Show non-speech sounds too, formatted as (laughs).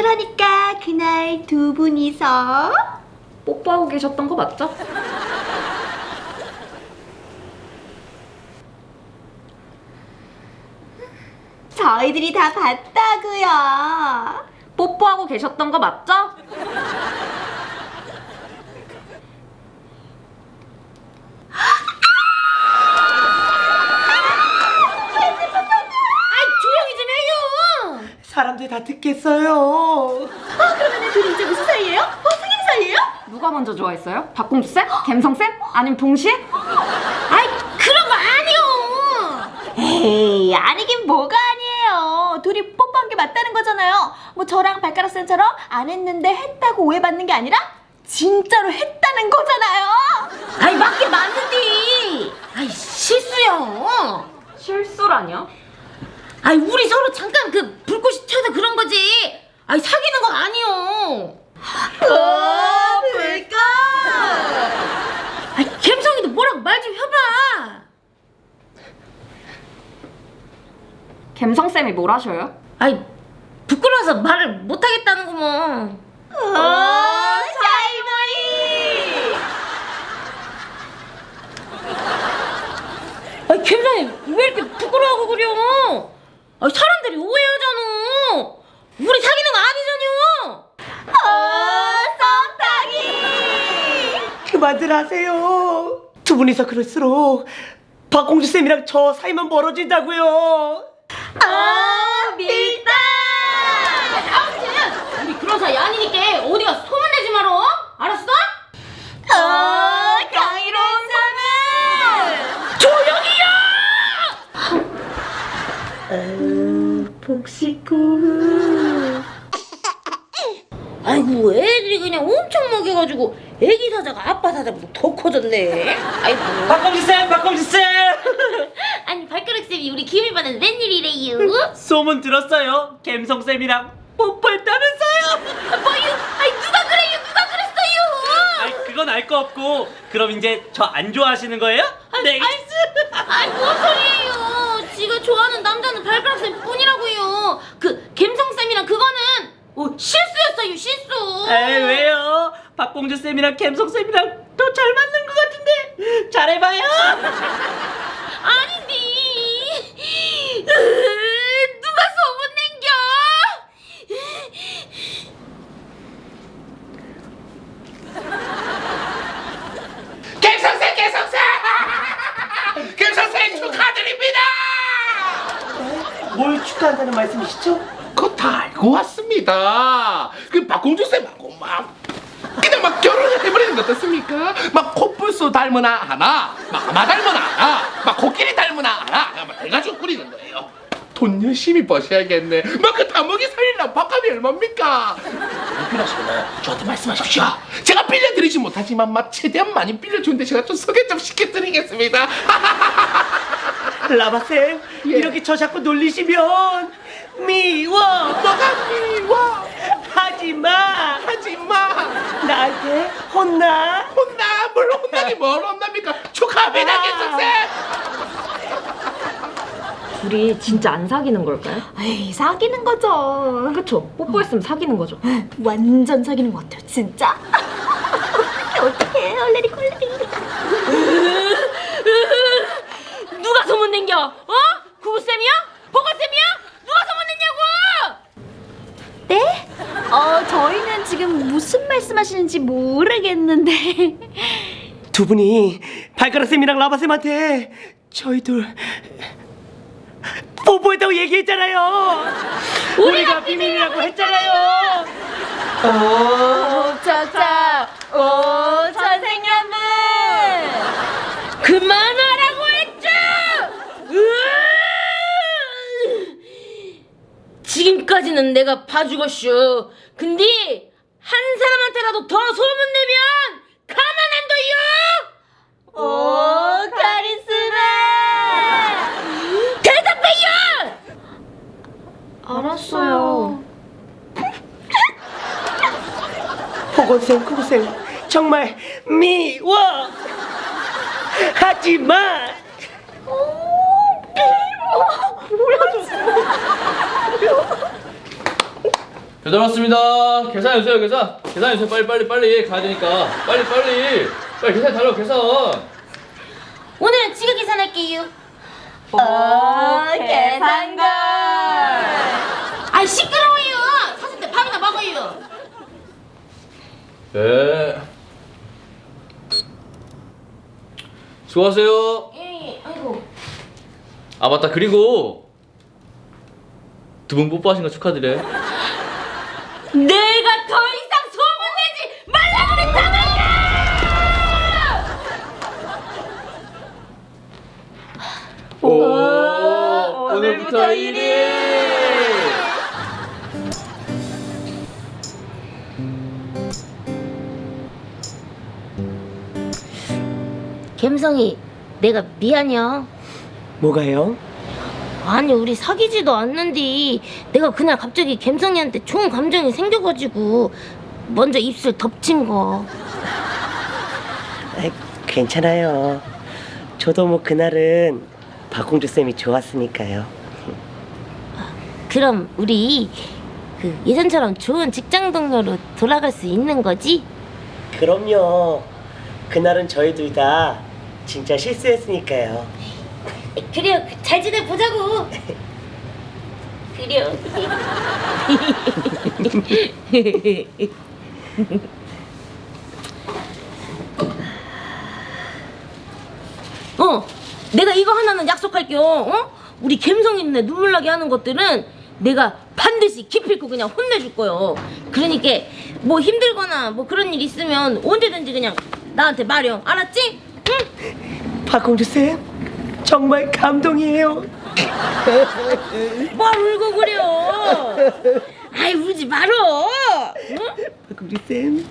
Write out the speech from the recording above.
그러니까 그날 두 분이서 뽀뽀하고 계셨던 거 맞죠? 저희들이 다 봤다고요. 뽀뽀하고 계셨던 거 맞죠? 사람들 다 듣겠어요. 그러면 둘이 이제 무슨 사이예요? 어, 생일 사이예요? 누가 먼저 좋아했어요? 박공주 쌤? 갬성 쌤? 아니면 동시에? 아이 그런 거 아니요. 에이, 아니긴 뭐가 아니에요. 둘이 뽀뽀한 게 맞다는 거잖아요. 뭐 저랑 발가락 쌤처럼 안 했는데 했다고 오해받는 게 아니라 진짜로 했다는 거잖아요. 아이 맞긴 맞는데. 아이 실수요. 실수라뇨? 아이 우리 서로 잠깐 그 불꽃이 튀어서 그런 거지. 아이 사귀는 건 아니요. 어, 불까? 아이 갬성이도 뭐라고 말 좀 해봐. 갬성 쌤이 뭘 하셔요? 아이 부끄러워서 말을 못 하겠다는 거뭐. 어, 잘머리. 아이 갬성이 왜 이렇게 부끄러워하고 그려? 아이 사람들이 오해하잖아. 우리 사귀는 거 아니잖요. 어, 썸타기. 그만들 하세요. 두 분이서 그럴수록 박공주 쌤이랑 저 사이만 멀어진다고요. 어, 밀당. 아무튼 우리 그런 사이 아니니까 어디가 소문내지 마라. 알았어? 어, 경이로운 사람. 복식구. 아이고 애들이 그냥 엄청 먹여가지고 애기 사자가 아빠 사자보다 더 커졌네. 아이고. 박공주 쌤, 박공주 쌤. 아니 발가락 쌤이 우리 기밀반은 웬일이래요? 소문 들었어요. 갬성 쌤이랑 뽀뽀했다면서요. 뭐요? 아이 누가 그래요? 누가 그랬어요? 아이 그건 알 거 없고 그럼 이제 저 안 좋아하시는 거예요? 네. 아이 뭔 소리예요? 지가 좋아하는 남자는 발가락 쌤 뿐이라고요. 그 갬성 쌤이랑 그거는 어, 실수였어요 실수. 에이 왜요? 박공주 쌤이랑 갬성 쌤이랑 더 잘 맞는 것 같은데 잘해봐요. 아닌데 으, 누가 소문 nen겨? 김선생 김선생 김선생 축하드립니다 뭘 축하 한다는 말씀이시죠? 그거 다 알고 왔습니다 그 박공주 쌤하고 막 그냥 막 결혼을 해버리는 거 어떻습니까? 막 코뿔소 아 하나 막 아마 닮은 하나 막 코끼리 아 하나 막 돼가지고 꾸리는 거예요 돈 열심히 버셔야겠네 막그 다먹이 살리려면 밥값이 얼마입니까? 필요하시면 저한테 말씀하십시오 제가 빌려드리지 못하지만 막 최대한 많이 빌려주는데 제가 좀 소개 좀 시켜드리겠습니다 (laughs) 라바 쌤 예. 이렇게 저 자꾸 놀리시면 미워 뭐가 미워 하지마 하지마 나한테 혼나 혼나 물론 혼나기 뭘 혼납니까 축하합니다 아. 김숙생 둘이 진짜 안 사귀는 걸까요? 에이, 사귀는 거죠. 그쵸? 뽀뽀했으면 사귀는 거죠. 완전 사귀는 것 같아요, 진짜. (laughs) 어떡해, 얼레리 콜레리. 누가 소문 nen겨? 어? 구구쌤이야? 보고쌤이야? 누가 소문 냈냐고? 네? 어, 저희는 지금 무슨 말씀하시는지 모르겠는데. 두 분이 발가락 쌤이랑 라바 쌤한테 저희 둘 뽀뽀했다고 얘기했잖아요. 우리가 비밀이라고 했잖아요. 오, 저자, 오, 선생님은. 그만하라고 했죠! 으아! 지금까지는 내가 봐주겠슈. 근데 한 사람한테라도 더 소문내면 가만 안 둬요! 오, 카리스마. 대답해요! 알았어요. (laughs) 보건쌤, 구구쌤 정말 미워. 하지마. 배달 왔습니다. 계산해 주세요, 계산. 계산해 주세요. 빨리 빨리 빨리 가야 되니까. 빨리 빨리. 빨리 계산 달라고 계산. 오늘은 지가 계산할게요. 어, 계산걸. 아 시끄러워요. 때 밥이나 먹어요. 네. 수고하세요. 예, 아이고. 아 맞다 그리고 두 분 뽀뽀하신 거 축하드려요. 내가 더 이상 소문내지 말라고 그랬잖아. 오, 오늘부터 1일. 갬성이 내가 미안해요. 뭐가요? 아니 우리 사귀지도 않는데 내가 그날 갑자기 갬성이한테 좋은 감정이 생겨가지고 먼저 입술 덮친 거. 아이, 괜찮아요. 저도 뭐 그날은 박공주 쌤이 좋았으니까요. 그럼 우리 그 예전처럼 좋은 직장 동료로 돌아갈 수 있는 거지? 그럼요. 그날은 저희 둘 다 진짜 실수했으니까요. 그래요 잘 지내 보자고. 그래요. (laughs) 어, 내가 이거 하나는 약속할게요. 어? 우리 감성 있네 눈물 나게 하는 것들은 내가 반드시 기필코 그냥 혼내줄 거요. 그러니까 뭐 힘들거나 뭐 그런 일 있으면 언제든지 그냥 나한테 말해. 알았지? 응? 박공주 쌤 정말 감동이에요. (laughs) 뭘 울고 그래요? 아이 울지 말어. 응? 박공주 쌤